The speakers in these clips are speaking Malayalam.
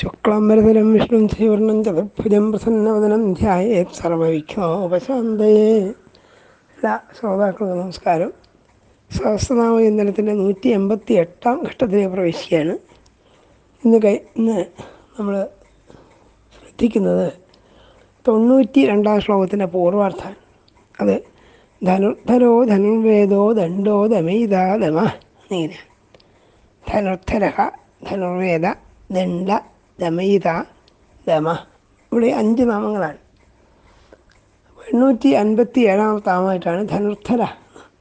ശുക്ലാംബരതരം വിഷ്ണു ശ്രീവർണം ചതുർഭുജം പ്രസന്നവദനം ധ്യായേത് സർവവിഖ്യോ എല്ലാ ശ്രോതാക്കൾക്കും നമസ്കാരം. സഹസ്രനാമ ഇന്ധനത്തിന്റെ നൂറ്റി എൺപത്തി എട്ടാം ഘട്ടത്തിലേക്ക് പ്രവേശിക്കുകയാണ്. ഇന്ന് കൈ ഇന്ന് നമ്മൾ ശ്രദ്ധിക്കുന്നത് തൊണ്ണൂറ്റി രണ്ടാം ശ്ലോകത്തിന്റെ പൂർവാർത്ഥം. അത് ധനുർധരോ ധനുർവേദോ ദണ്ഡോ ദമൈതാ ദമ നീന ധനുർധര ധനുർവേദ ദണ്ഡ ദമയിത ദമ. ഇവിടെ അഞ്ച് നാമങ്ങളാണ്. എണ്ണൂറ്റി അൻപത്തി ഏഴാമത്തെ നാമമായിട്ടാണ് ധനുർധര.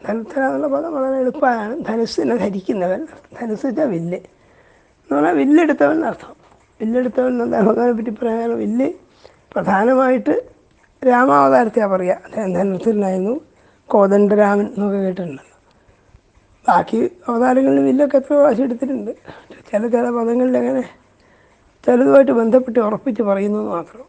ധനുർധര എന്നുള്ള പദം വളരെ എളുപ്പമാണ്. ധനുസ്സിനെ ധരിക്കുന്നവൻ ധനുസ്സിച്ച വില്ല്. എന്ന് പറഞ്ഞാൽ വില്ലെടുത്തവൻ എന്നർത്ഥം വില്ലെടുത്തവൻ ഭഗവാനെ പറ്റി പറയാൻ വില്ല് പ്രധാനമായിട്ട് രാമാവതാരത്തെയാണ് പറയുക അദ്ദേഹം ധനുസ്സിലായിരുന്നു. കോദണ്ഡരാമൻ എന്നൊക്കെ കേട്ടിട്ടുണ്ട്. ബാക്കി അവതാരങ്ങളിൽ വില്ലൊക്കെ എത്ര പ്രാവശ്യം എടുത്തിട്ടുണ്ട്. ചില ചില പദങ്ങളിൽ അങ്ങനെ ചിലതുമായിട്ട് ബന്ധപ്പെട്ട് ഉറപ്പിച്ച് പറയുന്നു മാത്രം.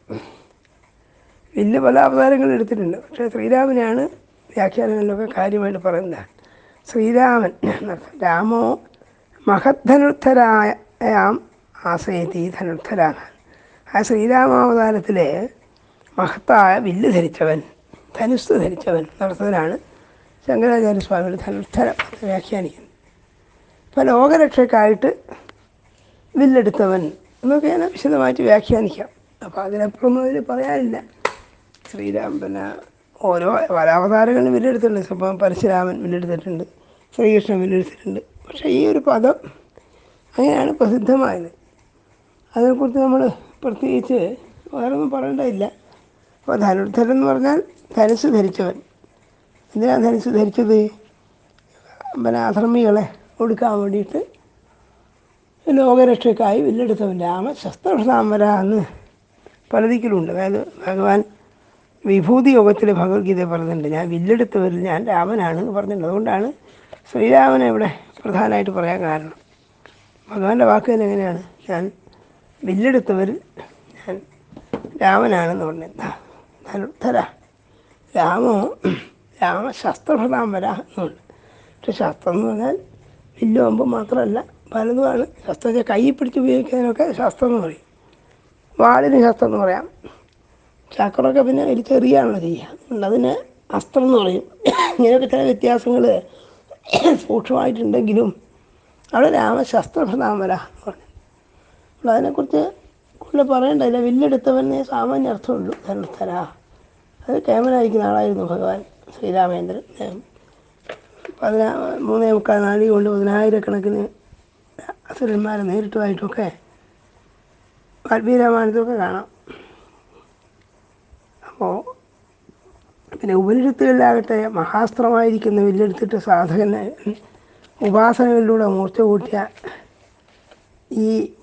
വലിയ പല അവതാരങ്ങൾ എടുത്തിട്ടുണ്ട്. പക്ഷേ ശ്രീരാമനെയാണ് വ്യാഖ്യാനങ്ങളിലൊക്കെ കാര്യമായിട്ട് പറയുന്നത്. ശ്രീരാമൻ രാമോ മഹദ്ധനുദ്ധരായാം ആശ്രയത്തി ധനുദ്ധരാമ ആ ശ്രീരാമാവതാരത്തിലെ മഹത്തായ വില്ല് ധരിച്ചവൻ ധനുസ് ധരിച്ചവൻ നടത്തുന്നതിനാണ് ശങ്കരാചാര്യസ്വാമിയുടെ ധനുദ്ധരം വ്യാഖ്യാനിക്കുന്നത്. ഇപ്പോൾ ലോകരക്ഷയ്ക്കായിട്ട് വില്ലെടുത്തവൻ എന്നൊക്കെ ഞാൻ വിശദമായിട്ട് വ്യാഖ്യാനിക്കാം. അപ്പോൾ അതിനപ്പുറമൊന്നും അതിൽ പറയാനില്ല. ശ്രീരാം പിന്നെ ഓരോ വരാവതാരങ്ങളും വില്ലെടുത്തിട്ടുണ്ട് ഇപ്പം പരശുരാമൻ വില്ലെടുത്തിട്ടുണ്ട് ശ്രീകൃഷ്ണൻ വില്ലെടുത്തിട്ടുണ്ട് പക്ഷേ ഈ ഒരു പദം അങ്ങനെയാണ് പ്രസിദ്ധമായത്. അതിനെക്കുറിച്ച് നമ്മൾ പ്രത്യേകിച്ച് വേറെ ഒന്നും പറയേണ്ടതില്ല. അപ്പോൾ ധനുർധരൻ എന്ന് പറഞ്ഞാൽ ധനുസ് ധരിച്ചവൻ. എന്തിനാണ് ധനുസ് ധരിച്ചത്? പിന്നെ അധർമ്മികളെ ഒടുക്കാൻ വേണ്ടിയിട്ട് ലോകരക്ഷയ്ക്കായി വില്ലെടുത്തവൻ രാമ ശസ്ത്രസാമര എന്ന് പലതിക്കലുണ്ട്. അതായത് ഭഗവാൻ വിഭൂതി യോഗത്തിൽ ഭഗവത്ഗീത പറഞ്ഞിട്ടുണ്ട്. ഞാൻ വില്ലെടുത്തവരിൽ ഞാൻ രാമനാണ് എന്ന് പറഞ്ഞിട്ടുണ്ട്. അതുകൊണ്ടാണ് ശ്രീരാമനെ ഇവിടെ പ്രധാനമായിട്ട് പറയാൻ കാരണം. ഭഗവാന്റെ വാക്ക് തന്നെ എങ്ങനെയാണ്? ഞാൻ വില്ലെടുത്തവരിൽ ഞാൻ രാമനാണെന്ന് പറഞ്ഞിട്ടുണ്ട്. ധനുദ്ധര രാമോ രാമ വരാ എന്നുണ്ട്. പക്ഷെ ശസ്ത്രം എന്ന് പറഞ്ഞാൽ വില്ലുമ്പ് മാത്രമല്ല പലതുമാണ് ശസ്ത്രം കൈ പിടിച്ച് ഉപയോഗിക്കുന്നതിനൊക്കെ ശസ്ത്രം എന്ന് പറയും. വാളിന് ശസ്ത്രം എന്ന് പറയാം. ചക്രമൊക്കെ പിന്നെ ഒരു ചെറിയാണല്ലോ ചെയ്യുക. അതിന് അസ്ത്രം എന്ന് പറയും. ഇങ്ങനെയൊക്കെ ചില വ്യത്യാസങ്ങൾ സൂക്ഷ്മമായിട്ടുണ്ടെങ്കിലും അവിടെ രാമശസ്ത്രഭൃതാമര എന്ന് പറഞ്ഞു. അപ്പോൾ അതിനെക്കുറിച്ച് കൂടുതൽ പറയേണ്ടതില്ല വില്ലെടുത്തവനെ സാമാന്യ അർത്ഥമുള്ളൂ ധനസ്ഥര. അത് കേമനായിരിക്കുന്ന ആളായിരുന്നു ഭഗവാൻ ശ്രീരാമേന്ദ്രൻ. പതിനാ മൂന്നേ മുക്കാൽ നാഴി കൊണ്ട് പതിനായിരക്കണക്കിന് അസുരന്മാരെ നേരിട്ടുമായിട്ടൊക്കെ വാൽമീരാമായണത്തൊക്കെ കാണാം. അപ്പോൾ പിന്നെ ഉപനിഷത്തുകളിലാകട്ടെ മഹാസ്ത്രമായിരിക്കുന്ന വില്ലെടുത്തിട്ട് സാധകന് ഉപാസനകളിലൂടെ മൂർച്ച കൂട്ടിയ ഈ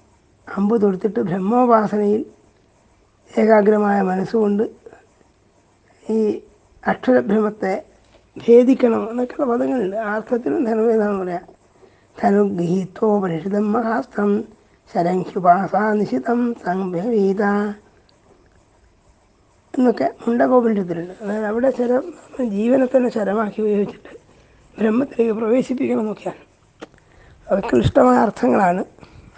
അമ്പ് തൊടുത്തിട്ട് ബ്രഹ്മോപാസനയിൽ ഏകാഗ്രമായ മനസ്സുകൊണ്ട് ഈ അക്ഷരബ്രഹ്മത്തെ ഭേദിക്കണം എന്നൊക്കെയുള്ള പദങ്ങളുണ്ട്. ആർത്ഥത്തിനും ധനവേദാന്ന് പറയാം. ധനുഗൃഹീത്തോപനിഷിതം മഹാസ്ത്രം ശരംഹ്യുപാസാനിശിതം സംഭവീത എന്നൊക്കെ മുണ്ടകോപനിഷത്തിലുണ്ട് അതായത് അവിടെ ശരം ജീവനെ തന്നെ ശരമാക്കി ഉപയോഗിച്ചിട്ട് ബ്രഹ്മത്തിലേക്ക് പ്രവേശിപ്പിക്കണം എന്നൊക്കെയാണ് അതൊക്കെ ഇഷ്ടമായ അർത്ഥങ്ങളാണ്.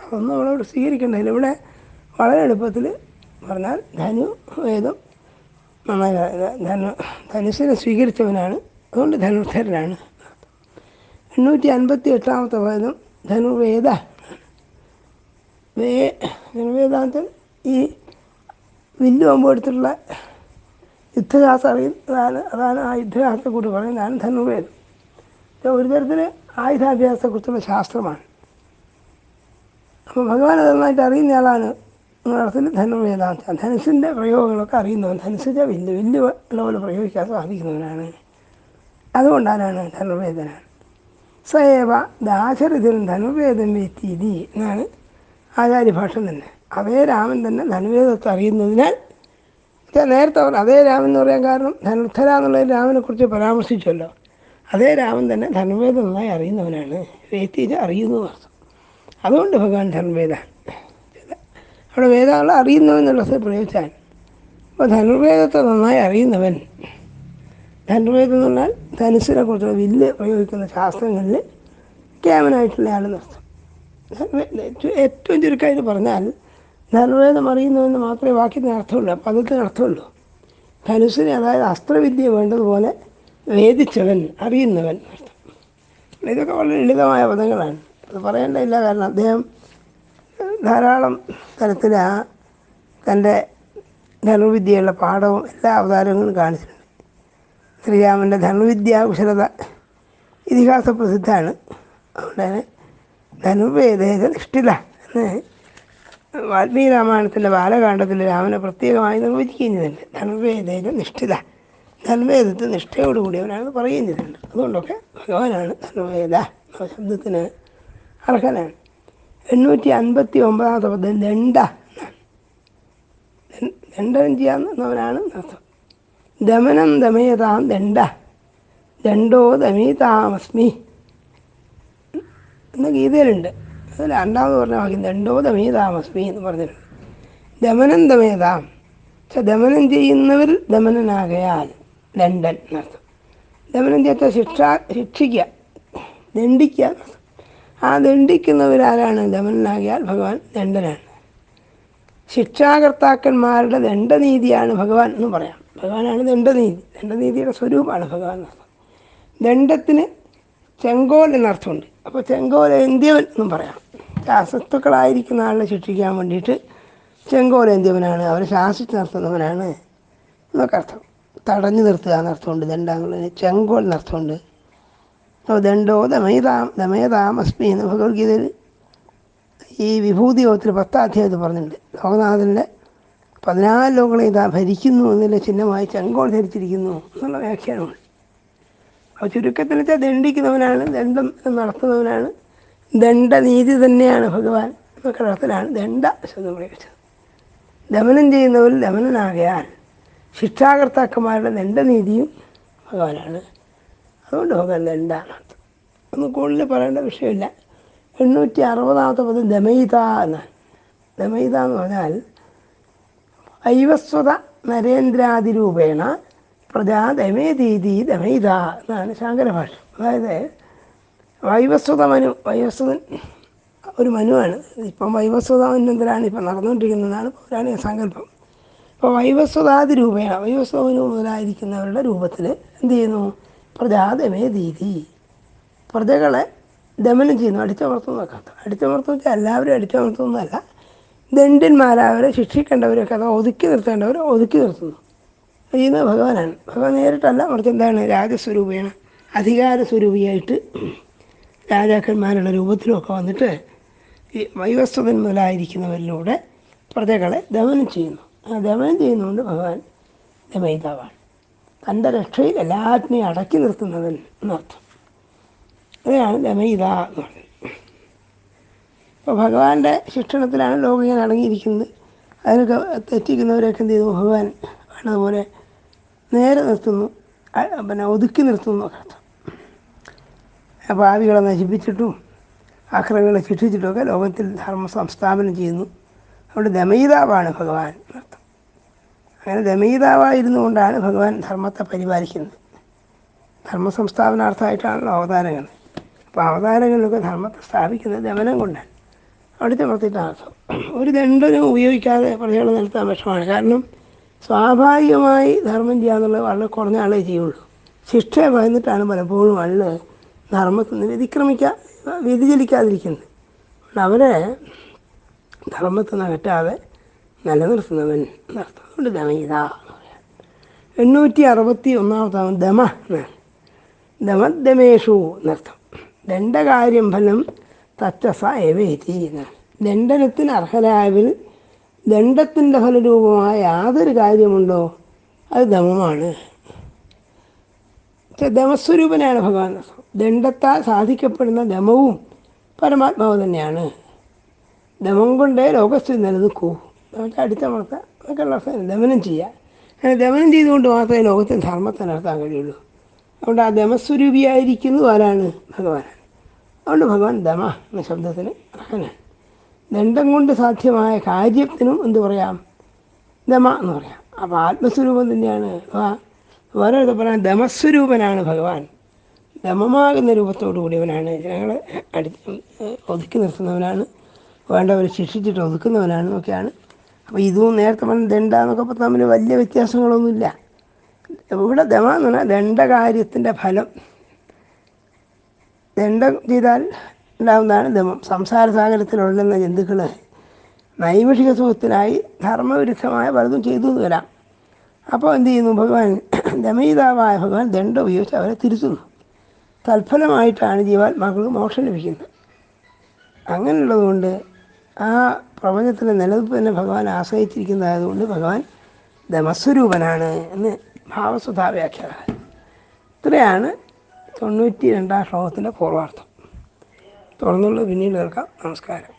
അതൊന്നും നമ്മളവിടെ സ്വീകരിക്കേണ്ടതില്ല ഇവിടെ വളരെ എളുപ്പത്തിൽ പറഞ്ഞാൽ ധനു വേദം നന്നായി ധനു ധനുസിനെ സ്വീകരിച്ചവനാണ്. അതുകൊണ്ട് ധനുർധരനാണ്. എണ്ണൂറ്റി അൻപത്തി എട്ടാമത്തെ വേദം ധനുർവേദ. വേ ധനുർവേദാന്തം ഈ വില്ല് മുമ്പ് എടുത്തിട്ടുള്ള യുദ്ധശാസ്ത്രം അറിയുന്നതാണ് അതാണ് ആ യുദ്ധശാസ്ത്രത്തെക്കുറിച്ച് പറയുന്നതാണ് ധനുർവേദം. ഒരു തരത്തിൽ ആയുധാഭ്യാസത്തെക്കുറിച്ചുള്ള ശാസ്ത്രമാണ്. അപ്പോൾ ഭഗവാൻ നന്നായിട്ട് അറിയുന്ന ആളാണ് അർത്ഥത്തിൽ ധനുർവേദാന്ത. ധനുസിന്റെ പ്രയോഗങ്ങളൊക്കെ അറിയുന്നവൻ ധനുസിന്റെ വില്ല് വില്ല് ഉള്ള പോലെ പ്രയോഗിക്കാൻ സാധിക്കുന്നവനാണ്. അതുകൊണ്ടാണ് ധനുർവേദനാണ്. സേവ ദാശരഥിൽ ധനുർവേദം വ്യക്തി എന്നാണ് ആചാര്യഭാഷം തന്നെ. അതേ രാമൻ തന്നെ ധനുവേദത്തെ അറിയുന്നതിനാൽ നേരത്തെ അവർ അതേ രാമൻ എന്ന് പറയാൻ കാരണം ധനുദ്ധര എന്നുള്ള രാമനെക്കുറിച്ച് പരാമർശിച്ചല്ലോ. അതേ രാമൻ തന്നെ ധനുവേദം നന്നായി അറിയുന്നവനാണ്. വ്യക്തിയെ അറിയുന്നു അർത്ഥം. അതുകൊണ്ട് ഭഗവാൻ ധനുർവേദ അവിടെ വേദങ്ങളെ അറിയുന്നവെന്നുള്ള പ്രയോഗിച്ചാൽ അപ്പോൾ ധനുർവേദത്തെ നന്നായി അറിയുന്നവൻ ധനുർവേദം എന്ന് പറഞ്ഞാൽ ധനുസിനെ കുറിച്ചുള്ള വില്ല് പ്രയോഗിക്കുന്ന ശാസ്ത്രങ്ങളിൽ കേമനായിട്ടുള്ള ആളെന്ന് അർത്ഥം ഏറ്റവും ചുരുക്കമായിട്ട് പറഞ്ഞാൽ ധനുർവേദം അറിയുന്നുവെന്ന് മാത്രമേ വാക്യത്തിന് അർത്ഥമുള്ളൂ അപ്പോൾ പദത്തിന് അർത്ഥമുള്ളൂ. ധനുസിനെ അതായത് അസ്ത്രവിദ്യ വേണ്ടതുപോലെ വേദിച്ചവൻ അറിയുന്നവൻ അർത്ഥം ഇതൊക്കെ വളരെ ലളിതമായ പദങ്ങളാണ്. അത് പറയേണ്ടതില്ല കാരണം അദ്ദേഹം ധാരാളം തരത്തിൽ ആ തന്റെ ധനുർവിദ്യയുള്ള പാഠവും എല്ലാ അവതാരങ്ങളും കാണിച്ചിട്ടുണ്ട്. ശ്രീരാമന്റെ ധനുവിദ്യാകുശലത ഇതിഹാസ പ്രസിദ്ധമാണ്. അതുകൊണ്ട് തന്നെ ധനുവേദേത നിഷ്ഠിത എന്ന് വാൽമീകി രാമായണത്തിന്റെ ബാലകാണ്ഡത്തിൽ രാമനെ പ്രത്യേകമായി നിർവചിക്കുന്നതുണ്ട്. ധനുവേദേത നിഷ്ഠിത. ധനുർവേദത്തിൽ നിഷ്ഠയോടുകൂടിയവനാണെന്ന് പറയുന്നതുണ്ട്. അതുകൊണ്ടൊക്കെ ഭഗവാനാണ് ധനുവേദ ശബ്ദത്തിന് അർഹനാണ്. എണ്ണൂറ്റി അൻപത്തി ഒമ്പതാമത്തെ പദ്ധതി ദണ്ഡ ദണ്ഡനം ചെയ്യാവുന്നവനാണ് അർത്ഥം. ദമനം ദമയതാം ദണ്ഡ. ദണ്ഡോ ദമീതാമസ്മി. എന്ന ഗീതയിലുണ്ട്. അത് രണ്ടാമത് പറഞ്ഞ വാക്യം ദണ്ഡോ ദമീതാമസ്മി എന്ന് പറഞ്ഞിട്ടുണ്ട്. ദമനം ദമയതാം. പക്ഷെ ദമനം ചെയ്യുന്നവർ ദമനനാകയാൽ ദണ്ഡൻ എന്നർത്ഥം. ദമനം ചെയ്യാത്ത ശിക്ഷ ശിക്ഷിക്കുക ദണ്ഡിക്കുക ആ ദണ്ഡിക്കുന്നവരാരാണ്? ദമനനാകിയാൽ ഭഗവാൻ ദണ്ഡനാണ്. ശിക്ഷാകർത്താക്കന്മാരുടെ ദണ്ഡനീതിയാണ് ഭഗവാൻ എന്ന് പറയാം. ഭഗവാനാണ് ദണ്ഡനീതി. ദണ്ഡനീതിയുടെ സ്വരൂപമാണ് ഭഗവാൻ എന്നർത്ഥം ദണ്ഡത്തിന് ചെങ്കോൽ എന്നർത്ഥമുണ്ട്. അപ്പോൾ ചെങ്കോൽ എന്തിയവൻ എന്നും പറയാം. ശാസ്ത്രത്തുക്കളായിരിക്കുന്ന ആളെ ശിക്ഷിക്കാൻ വേണ്ടിയിട്ട് ചെങ്കോൽ എന്തിയവനാണ്? അവരെ ശാസിച്ച് നിർത്തുന്നവനാണ് എന്നൊക്കെ അർത്ഥം. തടഞ്ഞു നിർത്തുക എന്നർത്ഥമുണ്ട് ദണ്ഡാങ്കുലിന്. ചെങ്കോൽ എന്നർത്ഥമുണ്ട്. അപ്പോൾ ദണ്ഡോ ദമേതാം ദമയതാമസ്മി എന്ന് ഭഗവത്ഗീതയിൽ ഈ വിഭൂതി യോഗത്തിൽ പത്താധ്യായത്തിൽ പറഞ്ഞിട്ടുണ്ട്. ലോകനാഥന്റെ പതിനാല് ലോകങ്ങളെ ഇതാ ഭരിക്കുന്നു എന്നുള്ള ചിഹ്നമായി ചെങ്കോൾ ധരിച്ചിരിക്കുന്നു എന്നുള്ള വ്യാഖ്യാനമാണ്. അപ്പോൾ ചുരുക്കത്തിൽ വെച്ചാൽ ദണ്ഡിക്കുന്നവനാണ് ദണ്ഡം നടത്തുന്നവനാണ് ദണ്ഡനീതി തന്നെയാണ് ഭഗവാൻ എന്നൊക്കെ അർത്ഥത്തിലാണ് ദണ്ഡ ശബ്ദം പ്രയോഗിച്ചത്. ദമനം ചെയ്യുന്നവർ ദമനനാകയാൽ ശിക്ഷാകർത്താക്കന്മാരുടെ ദണ്ഡനീതിയും ഭഗവാനാണ്. അതുകൊണ്ട് ഭഗവാൻ ദണ്ഡാണ്. ഒന്നും കൂടുതൽ പറയേണ്ട വിഷയമില്ല. എണ്ണൂറ്റി അറുപതാമത്തെ പദം ദമയിത എന്നാണ്. ദമയിത എന്ന് പറഞ്ഞാൽ ഐവസ്വത നരേന്ദ്രാതിരൂപേണ പ്രജാ ദമേതീതി ദമയിത എന്നാണ് ശാങ്കരഭാഷ അതായത് വൈവസ്വത മനു വൈവസ്വതൻ ഒരു മനുവാണ്. ഇപ്പം വൈവസ്വത മന്വന്തരാണ് ഇപ്പം നടന്നുകൊണ്ടിരിക്കുന്നതാണ് പൗരാണിക സങ്കല്പം. ഇപ്പോൾ വൈവസ്വതാതി രൂപേണ വൈവസ്വത മനു മുതലായിരിക്കുന്നവരുടെ രൂപത്തിൽ എന്ത് ചെയ്യുന്നു? പ്രജാതമേ ദീതി പ്രജകളെ ദമനം ചെയ്യുന്നു. അടിച്ചമർത്തുന്നതൊക്കെ അടിച്ചമർത്തുന്ന വെച്ചാൽ എല്ലാവരും അടിച്ചമർത്തുന്നതല്ല ദണ്ഡന്മാരവരെ ശിക്ഷിക്കേണ്ടവരൊക്കെ അഥവാ ഒതുക്കി നിർത്തേണ്ടവരെ ഒതുക്കി നിർത്തുന്നു. ചെയ്യുന്നത് ഭഗവാനാണ്. ഭഗവാൻ നേരിട്ടല്ല മറിച്ച് എന്താണ്? രാജസ്വരൂപേണ അധികാര സ്വരൂപിയായിട്ട് രാജാക്കന്മാരുടെ രൂപത്തിലുമൊക്കെ വന്നിട്ട് ഈ വൈവസ്വതൻ മുതലായിരിക്കുന്നവരിലൂടെ പ്രജകളെ ദമനം ചെയ്യുന്നു. ആ ദമനം ചെയ്യുന്നതുകൊണ്ട് ഭഗവാൻ ദമയിതാവാണ്. തന്റെ രക്ഷയിൽ എല്ലാറ്റിനെയും അടക്കി നിർത്തുന്നവൻ എന്നർത്ഥം. അതാണ് ദമയിത എന്ന് അപ്പോൾ ഭഗവാന്റെ ശിക്ഷണത്തിലാണ് ലോകം അടങ്ങിയിരിക്കുന്നത്. അതിനൊക്കെ തെറ്റിക്കുന്നവരെയൊക്കെ എന്ത് ചെയ്തു? ഭഗവാൻ വേണ്ടതുപോലെ നേരെ നിർത്തുന്നു. പിന്നെ ഒതുക്കി നിർത്തുന്നു ഒക്കെ അർത്ഥം. അപ്പോൾ ആവികളെ നശിപ്പിച്ചിട്ടും ആക്രമങ്ങളെ ശിക്ഷിച്ചിട്ടുമൊക്കെ ലോകത്തിൽ ധർമ്മ സംസ്ഥാപനം ചെയ്യുന്നു. അതുകൊണ്ട് ദമയിതാവാണ് ഭഗവാൻ എന്നർത്ഥം അങ്ങനെ ദമയിതാവായിരുന്നു കൊണ്ടാണ് ഭഗവാൻ ധർമ്മത്തെ പരിപാലിക്കുന്നത്. ധർമ്മ സംസ്ഥാപനാർത്ഥമായിട്ടാണല്ലോ അവതാരങ്ങൾ. അപ്പോൾ അവതാരങ്ങളിലൊക്കെ ധർമ്മത്തെ സ്ഥാപിക്കുന്നത് ദമനം കൊണ്ടാണ്. അവിടുത്തെ പ്രത്യേക അർത്ഥം ഒരു ദണ്ഡനും ഉപയോഗിക്കാതെ പ്രജകളെ നിർത്താൻ വിഷമാണ് കാരണം സ്വാഭാവികമായി ധർമ്മം ചെയ്യാന്നുള്ളത് വളരെ കുറഞ്ഞ ആളേ ചെയ്യുള്ളൂ. ശിക്ഷയെ പറഞ്ഞിട്ടാണ് പലപ്പോഴും ആൾ ധർമ്മത്തിൽ നിന്ന് വ്യതിക്രമിക്കാ വ്യതിചലിക്കാതിരിക്കുന്നത്. അതുകൊണ്ട് അവരെ ധർമ്മത്തിൽ നിന്ന് അകറ്റാതെ നിലനിർത്തുന്നവൻ നിർത്തുന്നുണ്ട് ദമയിത എന്ന് എണ്ണൂറ്റി അറുപത്തി ഒന്നാമത്താവും ദമ എന്നാണ്. ദമദ്ദമേഷു എന്നർത്ഥം. ദണ്ഡകാര്യം ഫലം തച്ചസ ഏവേതി ദണ്ഡനത്തിന് അർഹരായവർ ദണ്ഡത്തിന്റെ ഫലരൂപമായ യാതൊരു കാര്യമുണ്ടോ? അത് ദമമാണ് ദമസ്വരൂപനാണ് ഭഗവാൻ. ദണ്ഡത്താൽ സാധിക്കപ്പെടുന്ന ദമവും പരമാത്മാവ് തന്നെയാണ്. ദമം കൊണ്ടേ ലോകസ്ഥിതി നിലനിൽക്കൂ. അടിച്ചമർത്താം അർത്ഥം ദമനം ചെയ്യുക അങ്ങനെ ദമനം ചെയ്തുകൊണ്ട് മാത്രമേ ലോകത്തിൽ ധർമ്മത്തെ നടത്താൻ കഴിയുള്ളൂ. അതുകൊണ്ട് ആ ദമസ്വരൂപിയായിരിക്കുന്നു ആരാണ്? ഭഗവാൻ അതുകൊണ്ട് ഭഗവാൻ ദമ എന്ന ശബ്ദത്തിന് അർഹനാണ് ദണ്ഡം കൊണ്ട് സാധ്യമായ കാര്യത്തിനും എന്ത് പറയാം? ദമ എന്ന് പറയാം. അപ്പോൾ ആത്മസ്വരൂപം തന്നെയാണ്. വേറെ ഒരു പറയാം ദമസ്വരൂപനാണ് ഭഗവാൻ. ദമമാകുന്ന രൂപത്തോടു കൂടിയവനാണ്. ജനങ്ങളെ അടി ഒതുക്കി നിർത്തുന്നവനാണ്. വേണ്ടവരെ ശിക്ഷിച്ചിട്ട് ഒതുക്കുന്നവനാണ് എന്നൊക്കെയാണ്. അപ്പോൾ ഇതും നേരത്തെ പറഞ്ഞ ദണ്ഡ എന്നൊക്കെ ഇപ്പോൾ തമ്മിൽ വലിയ വ്യത്യാസങ്ങളൊന്നുമില്ല. ഇവിടെ ദമ എന്ന് പറഞ്ഞാൽ ദണ്ഡകാര്യത്തിന്റെ ഫലം. ദണ്ഡം ചെയ്താൽ ഉണ്ടാകുന്നതാണ് ദമം. സംസാര സാഗരത്തിലുള്ളുന്ന ജന്തുക്കൾ നൈമിഷിക സുഖത്തിനായി ധർമ്മവിരുദ്ധമായ പലതും ചെയ്തു വരാം. അപ്പോൾ എന്ത് ചെയ്യുന്നു? ഭഗവാൻ ദമയിതാവായ ഭഗവാൻ ദണ്ഡം ഉപയോഗിച്ച് അവരെ തിരുത്തുന്നു. തൽഫലമായിട്ടാണ് ജീവാത്മാക്കൾക്ക് മോക്ഷം ലഭിക്കുന്നത്. അങ്ങനെയുള്ളതുകൊണ്ട് ആ പ്രപഞ്ചത്തിലെ നിലനിൽപ്പ് തന്നെ ഭഗവാൻ ആശ്രയിച്ചിരിക്കുന്നതായതുകൊണ്ട് ഭഗവാൻ ദമസ്വരൂപനാണ് എന്ന് ഭാവസ്വതാ വ്യാഖ്യാന ഇത്രയാണ് തൊണ്ണൂറ്റി രണ്ടാം ശ്ലോകത്തിന്റെ പൂർവാർത്ഥം തുടർന്നുള്ള പിന്നീട് കേൾക്കാം. നമസ്കാരം.